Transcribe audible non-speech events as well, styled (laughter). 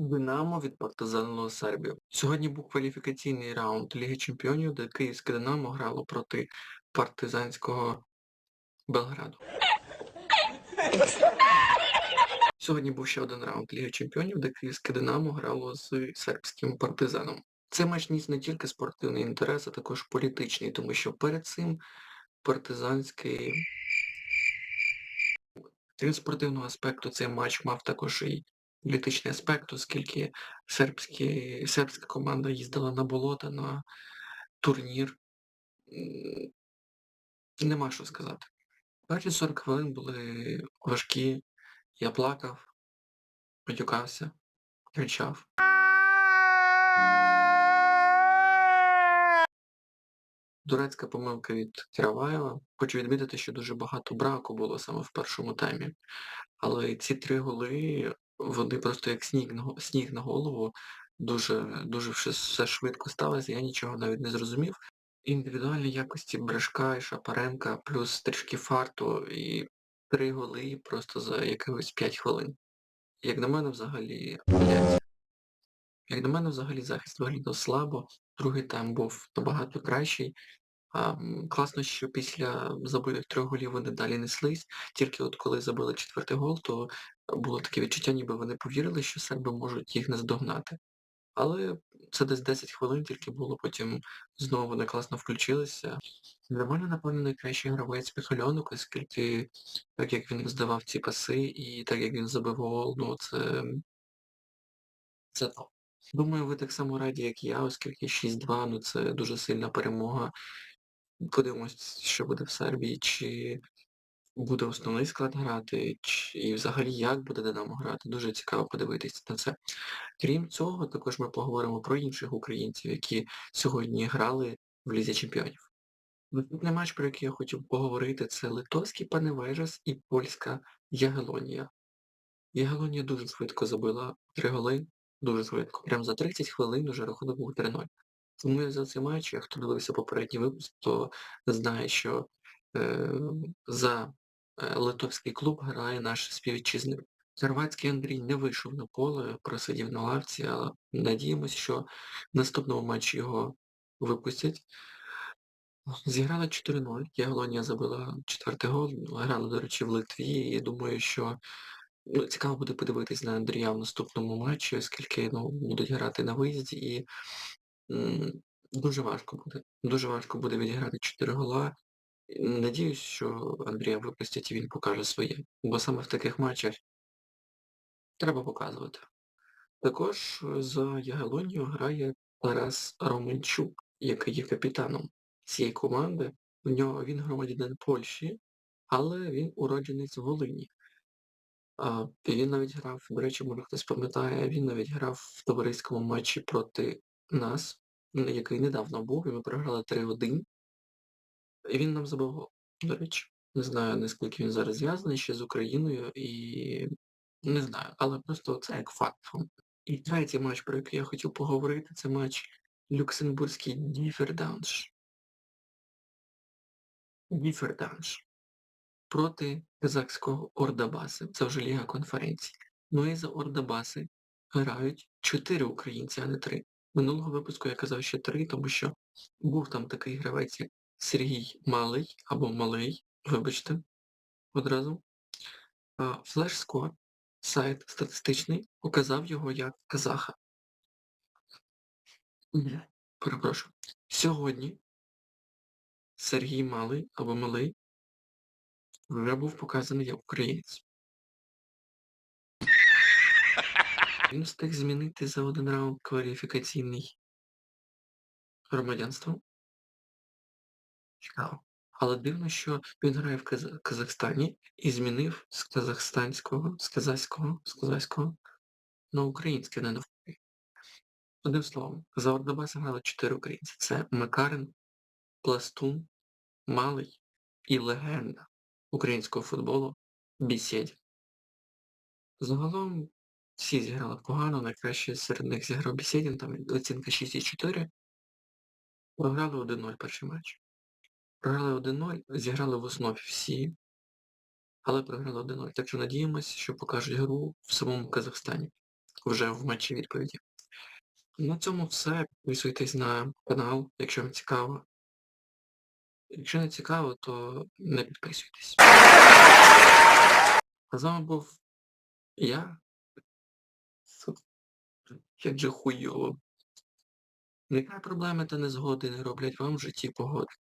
Динамо від Партизану Сербію. Сьогодні був кваліфікаційний раунд Ліги Чемпіонів, де київське Динамо грало проти партизанського Белграду. Сьогодні був ще один раунд Ліги Чемпіонів, де київське Динамо грало з сербським партизаном. Цей матч ніс не тільки спортивний інтерес, а також політичний, тому що перед цим партизанський Крім спортивного аспекту, цей матч мав також і політичний аспект, оскільки сербські, сербська команда їздила на болото на турнір. Нема що сказати. Перші 40 хвилин були важкі, я плакав, матюкався, кричав. Дурацька помилка від Кіраваєва. Хочу відмітити, що дуже багато браку було саме в першому таймі. Але ці три голи, вони просто як сніг на, сніг на голову, дуже, дуже все, швидко сталося, я нічого навіть не зрозумів. Індивідуальні якості Брешка і Шапаренка, плюс трішки фарту і три голи просто за якихось 5 хвилин. Як на мене, взагалі. Як на мене, взагалі захист виглядав слабо, другий тайм був набагато кращий. А, класно, що після забитих трьох голів вони далі неслись. Тільки от коли забили четвертий гол, то було таке відчуття, ніби вони повірили, що серби можуть їх наздогнати. Але це десь 10 хвилин тільки було, потім знову вони класно включилися. Мене, напевно, найкращий гравець Піхальонок, оскільки так як він здавав ці паси і так як він забив гол, ну це, це топ. Думаю, ви так само раді, як я, оскільки 6-2, ну це дуже сильна перемога. Подивимось, що буде в Сербії, чи буде основний склад грати, і взагалі як буде Динамо грати. Дуже цікаво подивитись на це. Крім цього, також ми поговоримо про інших українців, які сьогодні грали в Лізі Чемпіонів. Наступний матч, про який я хотів поговорити, це литовський Паневежас і польська Ягелонія. Ягелонія дуже швидко забила три голи, дуже швидко. Прям за 30 хвилин уже рахунок був 3-0. Тому я за цей матч, хто дивився попередній випуск, то знає, що е, за литовський клуб грає наш співвітчизник. Хорватський Андрій не вийшов на поле, просидів на лавці, але надіємось, що в наступному матчі його випустять. Зіграли 4-0. Ягелонія забила четвертий гол. Грали, до речі, в Литві. І думаю, що ну, цікаво буде подивитись на Андрія в наступному матчі, оскільки ну, будуть грати на виїзді і м, дуже важко буде. Дуже важко буде відіграти 4 гола. Надіюсь, що Андрія випустять і він покаже своє. Бо саме в таких матчах треба показувати. Також за Ягелонію грає Тарас Романчук, який є капітаном цієї команди. В нього він громадянин Польщі, але він уродженець Волині. А, він навіть грав, до речі, може хтось пам'ятає, він навіть грав в товариському матчі проти нас, який недавно був, і ми програли 3-1. І він нам забив гол, до речі. Не знаю, наскільки він зараз зв'язаний ще з Україною і не знаю, але просто це як факт. І третій матч, про який я хотів поговорити, це матч Люксембурзький Діферданш. Діферданш проти казахського Ордабаси. Це вже Ліга конференцій. Ну і за Ордабаси грають чотири українці, а не три. Минулого випуску я казав, що три, тому що був там такий гравець, як Сергій Малий або Малий, вибачте, одразу. Флешскор, сайт статистичний, показав його як казаха. Перепрошую. Сьогодні Сергій Малий або Малий вже був показаний як українець. (laughs) Він встиг змінити за один раунд кваліфікаційний громадянство. Цікаво. Але дивно, що він грає в Каза- Казахстані і змінив з казахстанського, з казахського, з казахського на українське, не навпаки. Одним словом, за Ордобаса грали чотири українці. Це Макарин, Пластун, Малий і легенда українського футболу Бісєдь. Загалом всі зіграли погано, найкраще серед них зіграв Бісєдін, там оцінка 6,4. Програли 1-0 перший матч. Програли 1-0, зіграли в основі всі, але програли 1-0. Так що надіємося, що покажуть гру в самому Казахстані. вже в матчі відповіді. На цьому все. Підписуйтесь на канал, якщо вам цікаво. Якщо не цікаво, то не підписуйтесь. А з вами був я. Як же хуйово. Нехай проблеми та незгоди не роблять вам в житті погоди.